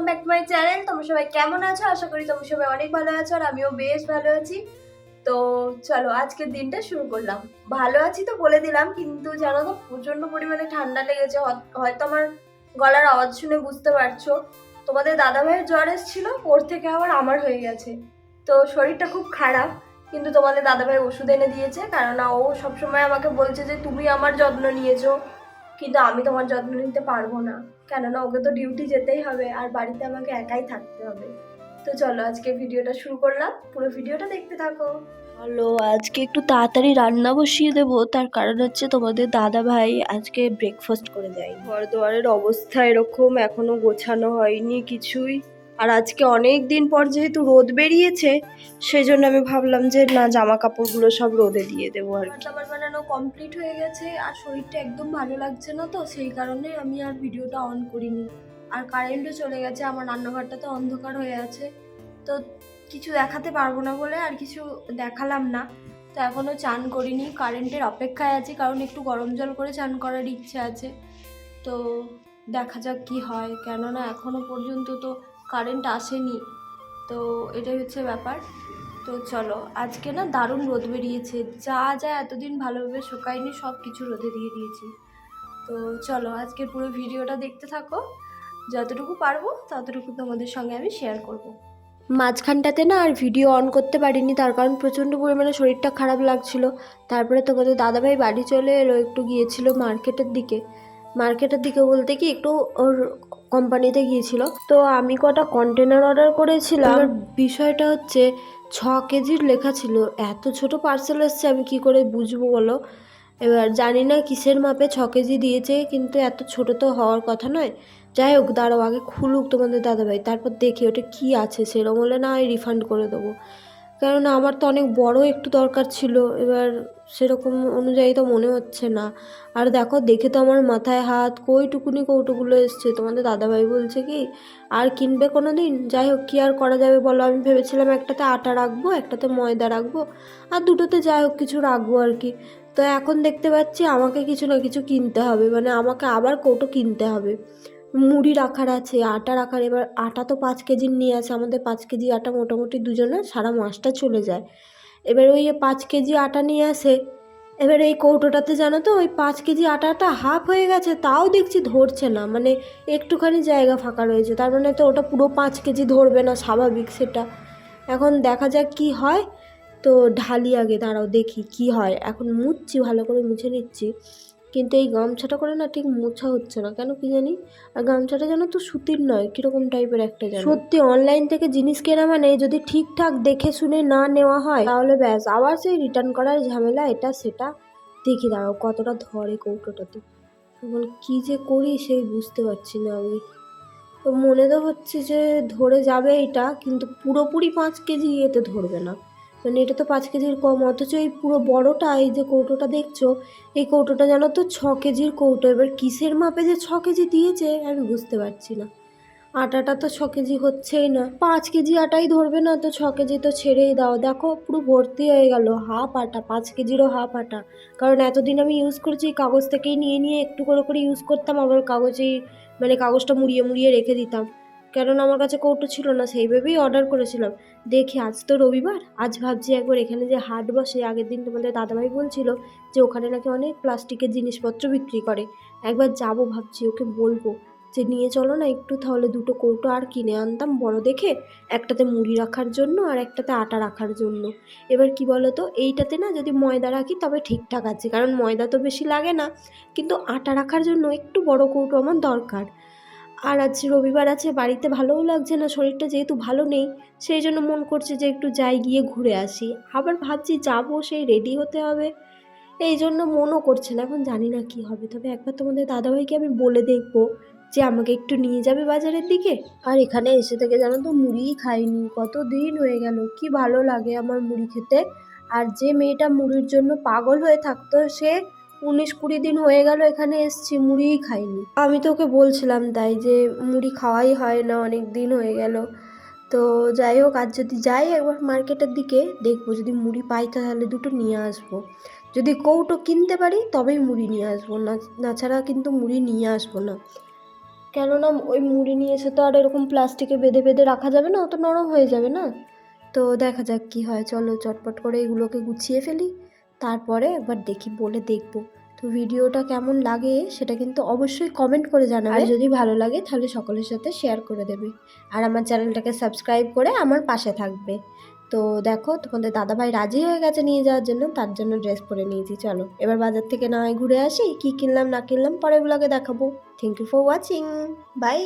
Welcome back to my channel তোমরা সবাই কেমন আছো? আশা করি তোমরা সবাই অনেক ভালো আছো আর আমিও বেশ ভালো আছি। তো চলো, আজকের দিনটা শুরু করলাম। ভালো আছি তো বলে দিলাম, কিন্তু জানো তো, প্রচণ্ড পরিমাণে ঠান্ডা লেগেছে। হয়তো আমার গলার আওয়াজ শুনে বুঝতে পারছ। তোমাদের দাদা ভাইয়ের জ্বর এসেছিল, ওর থেকে আবার আমার হয়ে গেছে। তো শরীরটা খুব খারাপ, কিন্তু তোমাদের দাদা ভাই ওষুধ এনে দিয়েছে, কেননা ও সবসময় আমাকে বলছে যে, তুমি আমার যত্ন নিয়েছো, কিন্তু আমি তোমার যত্ন নিতে পারব না। কেননা ওকে তো ডিউটি যেতেই হবে আর বাড়িতে আমাকে একাই থাকতে হবে। তো চলো আজকে ভিডিওটা শুরু করলাম পুরো ভিডিওটা দেখতে থাকো। হ্যালো আজকে একটু তাড়াতাড়ি রান্না বসিয়ে দেবো তার কারণ হচ্ছে তোমাদের দাদা ভাই আজকে ব্রেকফাস্ট করে যায় ঘর দুয়ারের অবস্থা এরকম এখনও গোছানো হয়নি কিছুই। আর আজকে অনেক দিন পর যেহেতু রোদ বেরিয়েছে সেই জন্য আমি ভাবলাম যে না জামা কাপড়গুলো সব রোদে দিয়ে দেবো আর বানানো কমপ্লিট হয়ে গেছে আর শরীরটা একদম ভালো লাগছে না তো, সেই কারণে আমি আর ভিডিওটা অন করিনি। আর কারেন্টও চলে গেছে, আমার রান্নাঘরটা তো অন্ধকার হয়ে আছে। তো কিছু দেখাতে পারব না বলে আর কিছু দেখালাম না। তো এখনও চান করিনি কারেন্টের অপেক্ষায় আছি, কারণ একটু গরম জল করে চান করার ইচ্ছে আছে। তো দেখা যাক কি হয়, কেননা এখনও পর্যন্ত তো কারেন্ট আসেনি। তো এটাই হচ্ছে ব্যাপার। তো চলো, আজকে না দারুণ রোদ বেরিয়েছে। যা যা এতদিন ভালোভাবে শুকায়নি, সব কিছু রোদে দিয়ে দিয়েছি। তো চলো আজকে পুরো ভিডিওটা দেখতে থাকো। যতটুকু পারব, ততটুকু তোমাদের সঙ্গে আমি শেয়ার করব। মাঝখানটাতে না আর ভিডিও অন করতে পারিনি, তার কারণ প্রচণ্ড পরিমাণে শরীরটা খারাপ লাগছিল। তারপরে তোমাদের দাদাভাই বাড়ি চলে এলো, একটু গিয়েছিল মার্কেটের দিকে। মার্কেটের দিকে বলতে কি, একটু ওর কোম্পানিতে গিয়েছিল। তো আমি কটা কন্টেনার অর্ডার করেছিলাম। বিষয়টা হচ্ছে ছ কেজির লেখা ছিল। এত ছোট পার্সেল এসছে, আমি কি করে বুঝব বলো? এবার জানি না কিসের মাপে ছ কেজি দিয়েছে, কিন্তু এত ছোট তো হওয়ার কথা নয়। যাই হোক, দাঁড়াও, আগে খুলুক তোমাদের দাদাভাই, তারপর দেখি ওটা কি আছে, সেরকম হলে না হয় রিফান্ড করে দেবো। কারণ আমার তো অনেক বড় একটু দরকার ছিল, এবার সেরকম অনুযায়ী তো মনে হচ্ছে না। আর দেখো, দেখে তো আমার মাথায় হাত, কইটুকুনি কৌটোগুলো এসছে। তোমাদের দাদাভাই বলছে কি, আর কিনবে কোনো দিন যাই হোক, কী আর করা যাবে বলো? আমি ভেবেছিলাম একটাতে আটা রাখব, একটাতে ময়দা রাখব, আর দুটোতে যাই হোক কিছু রাখব আর কি। তো এখন দেখতে পাচ্ছি আমাকে কিছু না কিছু কিনতে হবে মানে আমাকে আবার কৌটো কিনতে হবে। মুড়ি রাখার আছে আটা রাখার এবার আটা তো পাঁচ কেজির নিয়ে আছে আমাদের পাঁচ কেজি আটা মোটামুটি দুজনে সারা মাসটা চলে যায়। এবার ওই পাঁচ কেজি আটা নিয়ে আসে, এবার এই কৌটোটাতে জানো তো, ওই পাঁচ কেজি আটাটা হাফ হয়ে গেছে, তাও দেখছি ধরছে না মানে একটুখানি জায়গা ফাঁকা রয়েছে, তার মানে তো ওটা পুরো পাঁচ কেজি ধরবে না, স্বাভাবিক সেটা। এখন দেখা যাক কি হয়, তো ঢালি আগে, দাঁড়াও দেখি কি হয়, এখন মুছছি ভালো করে মুছে নিচ্ছি। কিন্তু এই গামছাটা করে না ঠিক মোছা হচ্ছে না। কেন কি জানি? আর গামছাটা যেন তো সুতির নয়, কীরকম টাইপের একটা যেন। সত্যি অনলাইন থেকে জিনিস কেনা মানে যদি ঠিকঠাক দেখে শুনে না নেওয়া হয়, তাহলে ব্যাস। আবার সেই রিটার্ন করার ঝামেলা, এটা সেটা। দেখি দাঁড়াও, কতটা ধরে কৌটোটাতে। এখন কী যে করি সেই বুঝতে পারছি না আমি। তো মনে তো হচ্ছে যে ধরে যাবে এটা, কিন্তু পুরোপুরি পাঁচ কেজি এতে ধরবে না। মানে এটা তো পাঁচ কেজির কম, অথচ এই পুরো বড়টা, এই যে কৌটোটা দেখছ, এই কৌটোটা জানো তো ছ কেজির কৌটো। এবার কিসের মাপে যে ছ কেজি দিয়েছে, আমি বুঝতে পারছি না। আটাটা তো ছ কেজি হচ্ছেই না। পাঁচ কেজি আটাই ধরবে না তো ছ কেজি তো ছেড়েই দাও। দেখো, পুরো ভর্তি হয়ে গেল, হাফ আটা, পাঁচ কেজিরও হাফ আটা। কারণ এতদিন আমি ইউজ করেছি কাগজ থেকেই নিয়ে নিয়ে একটু করে করে ইউজ করতাম, আবার কাগজেই মানে কাগজটা মুড়িয়ে মুড়িয়ে রেখে দিতাম। কেননা আমার কাছে কৌটো ছিল না সেইভাবেই অর্ডার করেছিলাম। দেখি, আজ তো রবিবার, আজ ভাবছি একবার এখানে যে হাট বসে, আগের দিন তোমাদের দাদাভাই বলছিল যে ওখানে নাকি অনেক প্লাস্টিকের জিনিসপত্র বিক্রি করে। একবার যাব ভাবছি, ওকে বলব যে নিয়ে চলো না একটু, তাহলে দুটো কৌটো আর কিনে আনতাম বড় দেখে, একটাতে মুড়ি রাখার জন্য আর একটাতে আটা রাখার জন্য। এবার কি বলো তো এইটাতে না যদি ময়দা রাখি তবে ঠিকঠাক আছে, কারণ ময়দা তো বেশি লাগে না। কিন্তু আটা রাখার জন্য একটু বড় কৌটো আমার দরকার। আর আজ রবিবার আছে, বাড়িতে ভালোও লাগছে না, শরীরটা যেহেতু ভালো নেই, সেই জন্য মন করছে যে একটু যাই গিয়ে ঘুরে আসি। আবার ভাবছি যাব, সেই রেডি হতে হবে। এই জন্য মনও করছে না, এখন জানি না কি হবে। তবে একবার তোমাদের দাদাভাইকে আমি বলে দেখব যে আমাকে একটু নিয়ে যাবে বাজারের দিকে। আর এখানে এসে থেকে জানো তো মুড়িই খাইনি, কত দিন হয়ে গেল, কি ভালো লাগে আমার মুড়ি খেতে। আর যে মেয়েটা মুড়ির জন্য পাগল হয়ে থাকতো সে উনিশ কুড়ি দিন হয়ে গেল এখানে এসছি, মুড়িই খাইনি। আমি তো ওকে বলছিলাম তাই যে মুড়ি খাওয়াই হয় না, অনেক দিন হয়ে গেল। তো যাই হোক, আজ যদি যাই একবার মার্কেটের দিকে, দেখব যদি মুড়ি পাই তাহলে দুটো নিয়ে আসব। যদি কৌটো কিনতে পারি তবেই মুড়ি নিয়ে আসব, না তাছাড়া কিন্তু মুড়ি নিয়ে আসব না। কেননা ওই মুড়ি নিয়ে এসে তো আর এরকম প্লাস্টিকে বেঁধে বেঁধে রাখা যাবে না, অত নরম হয়ে যাবে না। তো দেখা যাক কি হয়, চলো চটপট করে এগুলোকে গুছিয়ে ফেলি। তারপরে একবার দেখি, বলে দেখব। তো ভিডিওটা কেমন লাগে সেটা কিন্তু অবশ্যই কমেন্ট করে জানাবে। আর যদি ভালো লাগে তাহলে সকলের সাথে শেয়ার করে দেবে। আর আমার চ্যানেলটাকে সাবস্ক্রাইব করে আমার পাশে থাকবে। তো দেখো, তোমাদের দাদাভাই রাজি হয়ে গেছে নিয়ে যাওয়ার জন্য, তার জন্য ড্রেস পরে নিয়েছি, চলো। এবার বাজার থেকে না হয় ঘুরে আসি, কি কিনলাম না কিনলাম পরে ব্লগে দেখাবো। Thank you for watching bye